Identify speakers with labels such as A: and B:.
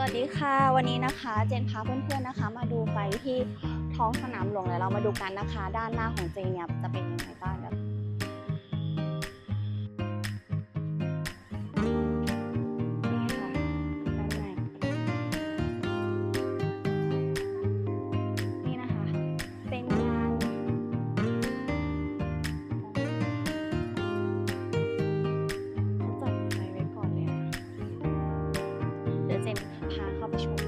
A: วัสดีค่ะ วันนี้นะคะเจนพาเพื่อนๆนะคะ มาดูไฟที่ท้องสนามหลวงแลยเรามาดูกันนะคะ ด้านหน้าของเจนเนี่ยจะ ich